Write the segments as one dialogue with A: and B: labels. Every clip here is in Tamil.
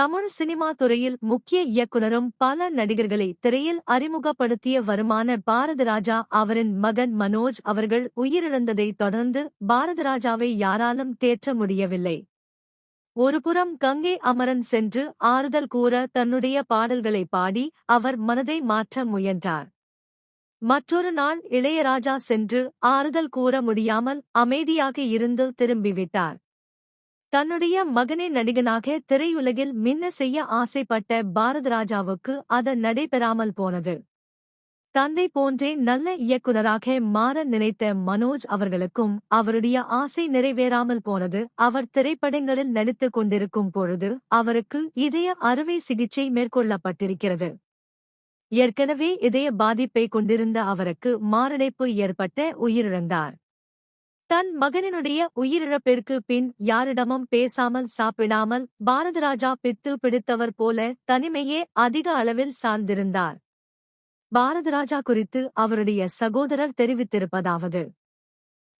A: தமிழ் சினிமா துறையில் முக்கிய இயக்குனரும் பல நடிகர்களை திரையில் அறிமுகப்படுத்திய வருமான பாரதிராஜா அவரின் மகன் மனோஜ் அவர்கள் உயிரிழந்ததைத் தொடர்ந்து பாரதிராஜாவை யாராலும் தேற்ற முடியவில்லை. ஒருபுறம் கங்கை அமரன் சென்று ஆறுதல் கூற தன்னுடைய பாடல்களை பாடி அவர் மனதை மாற்ற முயன்றார். மற்றொரு நாள் இளையராஜா சென்று ஆறுதல் கூற முடியாமல் அமைதியாக இருந்து திரும்பிவிட்டார். தன்னுடைய மகனை நடிகனாக திரையுலகில் மின்ன செய்ய ஆசைப்பட்ட பாரதராஜாவுக்கு அது நடைபெறாமல் போனது. தந்தை போன்றே நல்ல இயக்குனராக மாற நினைத்த மனோஜ் அவர்களுக்கும் அவருடைய ஆசை நிறைவேறாமல் போனது. அவர் திரைப்படங்களில் நடித்துக் கொண்டிருக்கும் பொழுது அவருக்கு இதய அறுவை சிகிச்சை மேற்கொள்ளப்பட்டிருக்கிறது. ஏற்கனவே இதய பாதிப்பை கொண்டிருந்த அவருக்கு மாரடைப்பு ஏற்பட்ட உயிரிழந்தார். தன் மகனினுடைய உயிரிழப்பிற்கு பின் யாரிடமும் பேசாமல் சாப்பிடாமல் பாரதராஜா பித்து பிடித்தவர் போல தனிமையே அதிக அளவில் சார்ந்திருந்தார். பாரதராஜா குறித்து அவருடைய சகோதரர் தெரிவித்திருப்பதாவது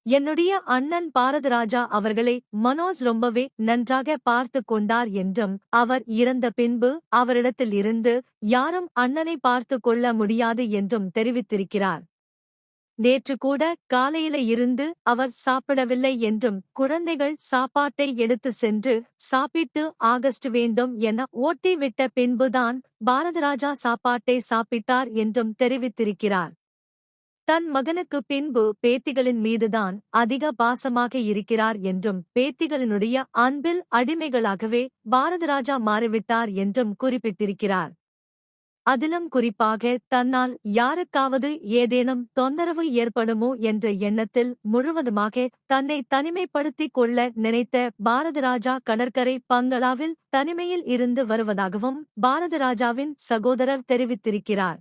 A: என்னுடைய அண்ணன் பாரதராஜா அவர்களை மனோஜ் ரொம்பவே நன்றாக பார்த்து கொண்டார் என்றும் அவர் இறந்த பின்பு அவரிடத்தில் இருந்து யாரும் அண்ணனை பார்த்து கொள்ள முடியாது என்றும் தெரிவித்திருக்கிறார். நேற்று கூட காலையில இருந்து அவர் சாப்பிடவில்லை என்றும் குழந்தைகள் சாப்பாட்டை எடுத்து சென்று சாப்பிட்டு ஆகஸ்ட் வேண்டும் என ஓட்டி விட்ட பின்புதான் பாரதராஜா சாப்பாட்டை சாப்பிட்டார் என்றும் தெரிவித்திருக்கிறார். தன் மகனுக்கு பின்பு பேத்திகளின் மீதுதான் அதிக பாசமாக இருக்கிறார் என்றும் பேத்திகளினுடைய அன்பில் அடிமைகளாகவே பாரதராஜா மாறிவிட்டார் என்றும் குறிப்பிட்டிருக்கிறார். அதிலும் குறிப்பாக தன்னால் யாருக்காவது ஏதேனும் தொந்தரவு ஏற்படுமோ என்ற எண்ணத்தில் முழுவதுமாக தன்னை தனிமைப்படுத்திக் கொள்ள நினைத்த பாரதராஜா கடற்கரை பங்களாவில் தனிமையில் இருந்து வருவதாகவும் பாரதராஜாவின் சகோதரர் தெரிவித்திருக்கிறார்.